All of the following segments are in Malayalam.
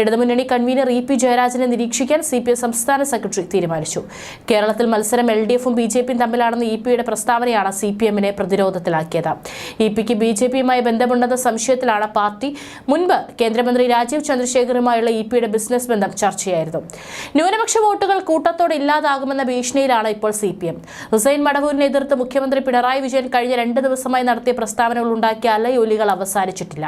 ഇടതുമുന്നണി കൺവീനർ ഇ പി ജയരാജനെ നിരീക്ഷിക്കാൻ സി പി എം സംസ്ഥാന സെക്രട്ടറി തീരുമാനിച്ചു. കേരളത്തിൽ മത്സരം എൽ ഡി എഫും ബി ജെ പിയും തമ്മിലാണെന്ന ഇ പിയുടെ പ്രസ്താവനയാണ് സി പി എമ്മിനെ പ്രതിരോധത്തിലാക്കിയത്. ഇ പിക്ക് ബി ജെ പിയുമായി ബന്ധമുണ്ടെന്ന സംശയത്തിലാണ് പാർട്ടി. മുൻപ് കേന്ദ്രമന്ത്രി രാജീവ് ചന്ദ്രശേഖറുമായുള്ള ഇ പിയുടെ ബിസിനസ് ബന്ധം ചർച്ചയായിരുന്നു. ന്യൂനപക്ഷ വോട്ടുകൾ കൂട്ടത്തോടെ ഇല്ലാതാകുമെന്ന ഭീഷണിയിലാണ് ഇപ്പോൾ സി പി എം. ഹുസൈൻ മടവൂരിനെ എതിർത്ത് മുഖ്യമന്ത്രി പിണറായി വിജയൻ കഴിഞ്ഞ രണ്ട് ദിവസമായി നടത്തിയ പ്രസ്താവനകൾ ഉണ്ടാക്കിയ അലയൊലികൾ അവസാനിച്ചിട്ടില്ല.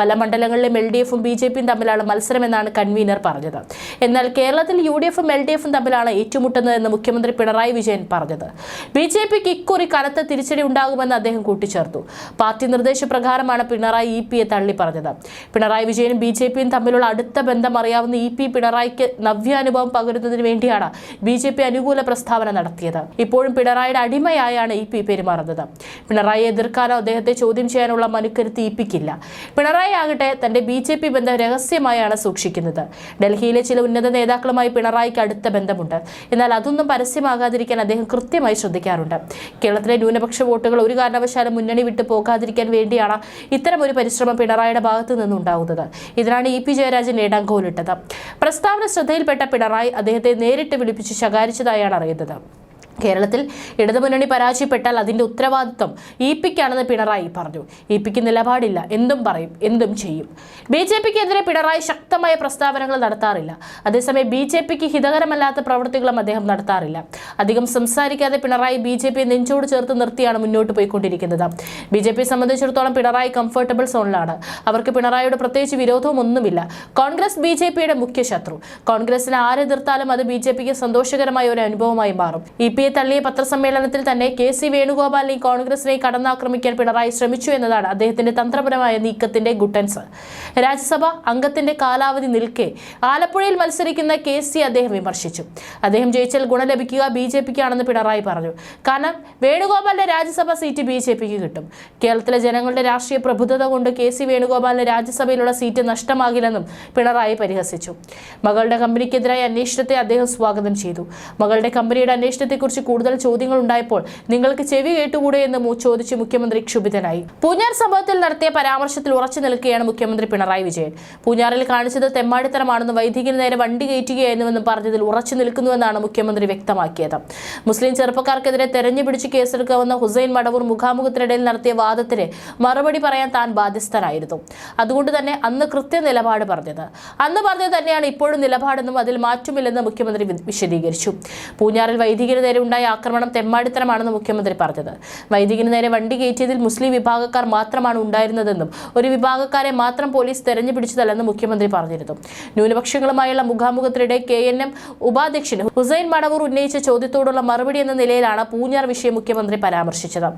പല മണ്ഡലങ്ങളിലും എൽ ഡി എഫും ബി ജെ പിയും തമ്മിലാണ് മത്സരമെന്നാണ് കൺവീനർ പറഞ്ഞത്. എന്നാൽ കേരളത്തിൽ യു ഡി എഫും എൽ ഡി എഫും തമ്മിലാണ് ഏറ്റുമുട്ടുന്നതെന്ന് മുഖ്യമന്ത്രി പിണറായി വിജയൻ പറഞ്ഞത്. ബി ജെ പിക്ക് ഇക്കുറി കനത്ത തിരിച്ചടി ഉണ്ടാകുമെന്ന് അദ്ദേഹം കൂട്ടിച്ചേർത്തു. പാർട്ടി നിർദ്ദേശപ്രകാരമാണ് പിണറായി ഇ പിയെ തള്ളി പറഞ്ഞത് പിണറായി വിജയനും ബി ജെ പിയും തമ്മിലുള്ള അടുത്ത ബന്ധം അറിയാവുന്ന ഇ പി പിണറായിക്ക് നവ്യാനുഭവം പകരുന്നതിന് വേണ്ടിയാണ് ബി ജെ പി അനുകൂല പ്രസ്താവന നടത്തിയത്. ഇപ്പോഴും പിണറായിയുടെ അടിമയായാണ് ഇ പി പെരുമാറുന്നത്. പിണറായിയെ എതിർക്കാനോ അദ്ദേഹത്തെ ചോദ്യം ചെയ്യാനുള്ള മനുക്കരുത്ത് ഇ പിക്കില്ല. പിണറായി ആകട്ടെ തന്റെ ബി ജെ പി ബന്ധം രഹസ്യമായാണ് സൂക്ഷിക്കുന്നത്. ഡൽഹിയിലെ ചില ഉന്നത നേതാക്കളുമായി പിണറായിക്ക് അടുത്ത ബന്ധമുണ്ട്. എന്നാൽ അതൊന്നും പരസ്യമാകാതിരിക്കാൻ അദ്ദേഹം കൃത്യമായി ശ്രദ്ധിക്കാറുണ്ട്. കേരളത്തിലെ ന്യൂനപക്ഷ വോട്ടുകൾ ഒരു കാരണവശാലും മുന്നണി വിട്ടു പോകാതിരിക്കാൻ വേണ്ടിയാണ് ഇത്തരം ഒരു പരിശ്രമം പിണറായിയുടെ ഭാഗത്തു നിന്നുണ്ടാകുന്നത് ഇതിനാണ് ഇ പി ജയരാജൻ ഇടങ്കോലിട്ടത് പ്രസ്താവന ശ്രദ്ധയിൽപ്പെട്ട പിണറായി അദ്ദേഹത്തെ നേരിട്ട് വിളിപ്പിച്ച് ശകാരിച്ചതായാണ് അറിയുന്നത്. കേരളത്തിൽ ഇടതുമുന്നണി പരാജയപ്പെട്ടാൽ അതിന്റെ ഉത്തരവാദിത്വം ഇ പിക്കാണെന്ന് പിണറായി പറഞ്ഞു. ഇ പിക്ക് നിലപാടില്ല. എന്തും പറയും. എന്തും ചെയ്യും. ബി ജെ പിക്കെതിരെ പിണറായി ശക്തമായ പ്രസ്താവനകൾ നടത്താറില്ല. അതേസമയം ബി ജെ പിക്ക് ഹിതകരമല്ലാത്ത പ്രവൃത്തികളും അദ്ദേഹം നടത്താറില്ല. അധികം സംസാരിക്കാതെ പിണറായി ബി ജെ പി നെഞ്ചോട് ചേർത്ത് നിർത്തിയാണ് മുന്നോട്ട് പോയിക്കൊണ്ടിരിക്കുന്നത്. ബി ജെ പിയെ സംബന്ധിച്ചിടത്തോളം പിണറായി കംഫർട്ടബിൾ സോണിലാണ്. അവർക്ക് പിണറായിയുടെ പ്രത്യേകിച്ച് വിരോധവും ഒന്നുമില്ല. കോൺഗ്രസ് ബി ജെ പിയുടെ മുഖ്യ ശത്രു. കോൺഗ്രസിനെ ആരെതിർത്താലും അത് ബി ജെ പിക്ക് സന്തോഷകരമായ ഒരു അനുഭവമായി മാറും. ഇ പിയെ തള്ളിയ പത്രസമ്മേളനത്തിൽ തന്നെ കെ സി വേണുഗോപാലിനെ കോൺഗ്രസിനെ കടന്നാക്രമിക്കാൻ പിണറായി ശ്രമിച്ചു എന്നതാണ് അദ്ദേഹത്തിന്റെ തന്ത്രപരമായ നീക്കത്തിന്റെ ഗുട്ടൻസ്. രാജ്യസഭ അംഗത്തിന്റെ കാലാവധി നിൽക്കെ ആലപ്പുഴയിൽ മത്സരിക്കുന്ന കെ സി അദ്ദേഹം വിമർശിച്ചു. അദ്ദേഹം ജയിച്ചാൽ ഗുണം ലഭിക്കുക ബി ജെ പിക്കാണെന്ന് പിണറായി പറഞ്ഞു. കാരണം വേണുഗോപാലിന്റെ രാജ്യസഭ സീറ്റ് ബി ജെ പിക്ക് കിട്ടും. കേരളത്തിലെ ജനങ്ങളുടെ രാഷ്ട്രീയ പ്രബുദ്ധത കൊണ്ട് കെ സി വേണുഗോപാലിന് രാജ്യസഭയിലുള്ള സീറ്റ് നഷ്ടമാകില്ലെന്നും പിണറായി പരിഹസിച്ചു. മകളുടെ കമ്പനിക്കെതിരായ അന്വേഷണത്തെ അദ്ദേഹം സ്വാഗതം ചെയ്തു. മകളുടെ കമ്പനിയുടെ അന്വേഷണത്തെക്കുറിച്ച് കൂടുതൽ ചോദ്യങ്ങൾ ഉണ്ടായപ്പോൾ നിങ്ങൾക്ക് ചെവി കേട്ടുകൂടെ എന്ന് ചോദിച്ച് മുഖ്യമന്ത്രി ക്ഷുഭിതനായി. പൂഞ്ഞാർ സംഭവത്തിൽ നടത്തിയ പരാമർശത്തിൽ ഉറച്ചു നിൽക്കുകയാണ് മുഖ്യമന്ത്രി പിണറായി വിജയൻ. പൂഞ്ഞാറിൽ കാണിച്ചത് തെമ്മാടിത്തരമാണെന്നും വൈദികന് നേരെ വണ്ടി കയറ്റുകയായിരുന്നുവെന്നും പറഞ്ഞതിൽ ഉറച്ചു നിൽക്കുന്നുവെന്നാണ് മുഖ്യമന്ത്രി വ്യക്തമാക്കിയത്. മുസ്ലിം ചെറുപ്പക്കാർക്കെതിരെ തെരഞ്ഞു പിടിച്ച് കേസെടുക്കാവുന്ന ഹുസൈൻ മടവൂർ മുഖാമുഖത്തിനിടയിൽ നടത്തിയ വാദത്തിന് മറുപടി പറയാൻ താൻ ബാധ്യസ്ഥനായിരുന്നു. അതുകൊണ്ട് തന്നെ അന്ന് കൃത്യ നിലപാട് പറഞ്ഞത്. അന്ന് പറഞ്ഞത് തന്നെയാണ് ഇപ്പോഴും നിലപാടെന്നും അതിൽ മാറ്റമില്ലെന്ന് മുഖ്യമന്ത്രി വിശദീകരിച്ചു. പൂഞ്ഞാറിൽ വൈദികന് നേരെ ഉണ്ടായ ആക്രമണം തെമ്മാടിത്തരമാണെന്ന് മുഖ്യമന്ത്രി പറഞ്ഞത്. വൈദികന് നേരെ വണ്ടി കയറ്റിയതിൽ മുസ്ലിം വിഭാഗക്കാർ മാത്രമാണ് ഉണ്ടായിരുന്നതെന്നും ഒരു വിഭാഗക്കാരെ മാത്രം പോലീസ് തെരഞ്ഞു പിടിച്ചതല്ലെന്ന് മുഖ്യമന്ത്രി പറഞ്ഞിരുന്നു. ന്യൂനപക്ഷങ്ങളുമായുള്ള മുഖാമുഖത്തിനിടെ കെ എൻ എം ഉപാധ്യക്ഷൻ ഹുസൈൻ മടവൂർ ഉന്നയിച്ച ചോദ്യത്തോടുള്ള മറുപടി എന്ന നിലയിലാണ് പൂഞ്ഞാർ വിഷയം മുഖ്യമന്ത്രി പരാമർശിച്ചത്.